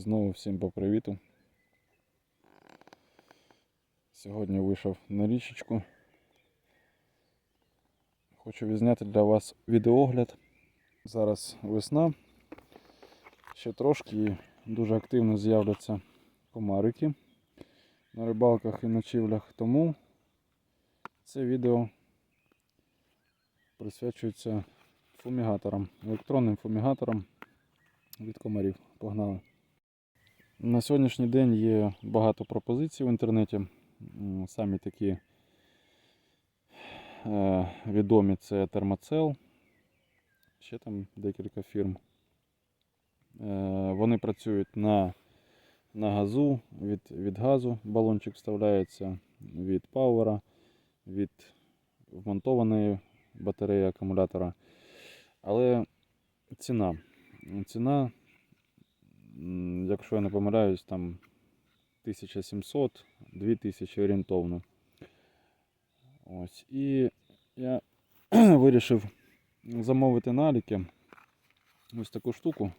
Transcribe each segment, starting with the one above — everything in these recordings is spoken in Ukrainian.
Знову всім по привіту. Сьогодні вийшов на річечку. Хочу відзняти для вас відеогляд. Зараз весна. Ще трошки дуже активно з'являться комарики на рибалках і ночівлях. Тому це відео присвячується фумігаторам, електронним фумігаторам від комарів. Погнали. На сьогоднішній день є багато пропозицій в інтернеті. Самі такі е, відомі це Термоцел, ще там декілька фірм. Е, вони працюють на, на газу, від, від газу балончик вставляється, від пауера, від вмонтованої батареї акумулятора. Але ціна. Ціна, якщо я не помиляюсь, там 1700-2000 орієнтовно. Ось. І я вирішив замовити наліки ось таку штуку.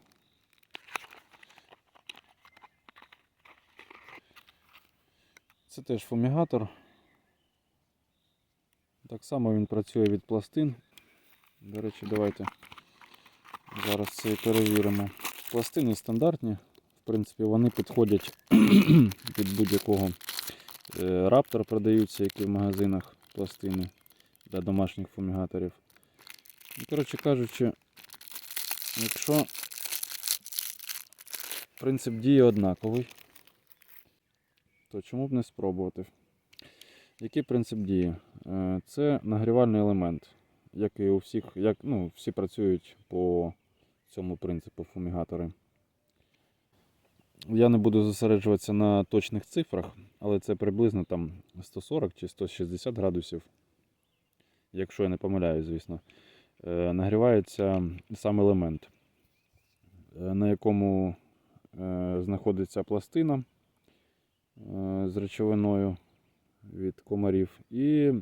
Це теж фумігатор. Так само він працює від пластин. До речі, давайте зараз це перевіримо. Пластини стандартні. В принципі, вони підходять під будь-якого. Е, Раптор продаються, які в магазинах пластини для домашніх фумігаторів. Ну, Коротше кажучи, якщо принцип дії однаковий, то чому б не спробувати? Який принцип дії? Е, Це нагрівальний елемент, як і у всіх, як, ну, всі працюють по цьому принципу фумігатори. Я не буду зосереджуватися на точних цифрах, але це приблизно там 140 чи 160 градусів, якщо я не помиляюсь, звісно. Е, Нагрівається сам елемент, е, на якому е, знаходиться пластина з речовиною від комарів, і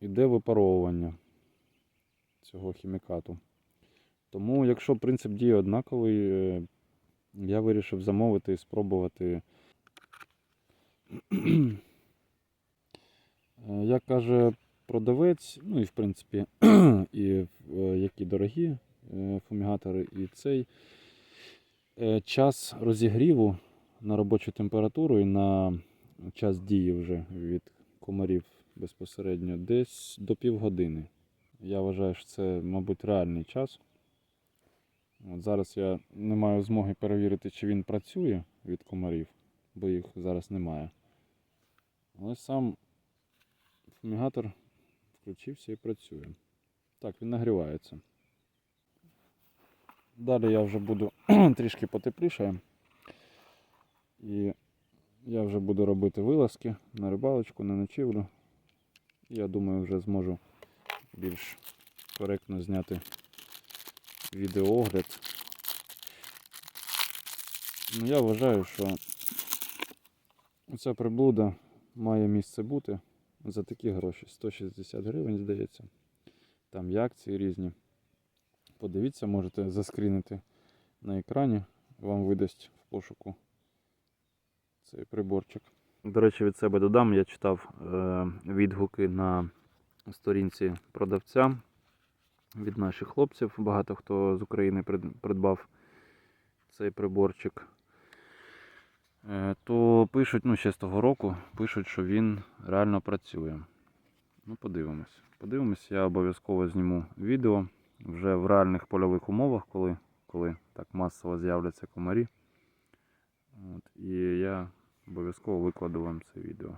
йде випаровування цього хімікату. Тому, якщо принцип дії однаковий, е, я вирішив замовити і спробувати. Е, Як каже продавець, ну і в принципі, і е, які дорогі фумігатори, і цей час розігріву на робочу температуру і на час дії вже від комарів безпосередньо десь до півгодини. Я вважаю, що це, мабуть, реальний час. От зараз я не маю змоги перевірити, чи він працює від комарів, бо їх зараз немає. Але сам фумігатор включився і працює. Так, він нагрівається. Далі я вже буду трішки потепліше. І я вже буду робити вилазки на рибалочку, на ночівлю. Я думаю, вже зможу більш коректно зняти відеоогляд. Ну, я вважаю, що ця приблуда має місце бути за такі гроші. 160 гривень, здається. Там є акції різні. Подивіться, можете заскрінити на екрані, вам видасть в пошуку цей приборчик. До речі, від себе додам, я читав е, відгуки на сторінці продавця від наших хлопців. Багато хто з України придбав цей приборчик. Е, То пишуть, ну ще з того року, пишуть, що він реально працює. Ну, подивимось. Подивимось, я обов'язково зніму відео вже в реальних польових умовах, коли, коли так масово з'являться комарі. От, і я обов'язково викладу вам це відео.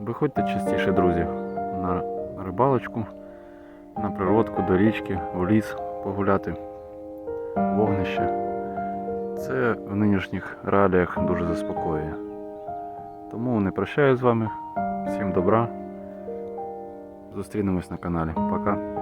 Виходьте частіше, друзі, на рибалочку, на природку, до річки, в ліс погуляти, вогнище. Це в нинішніх реаліях дуже заспокоює. Тому не прощаю з вами. Всім добра. Зустрінемось на каналі. Пока.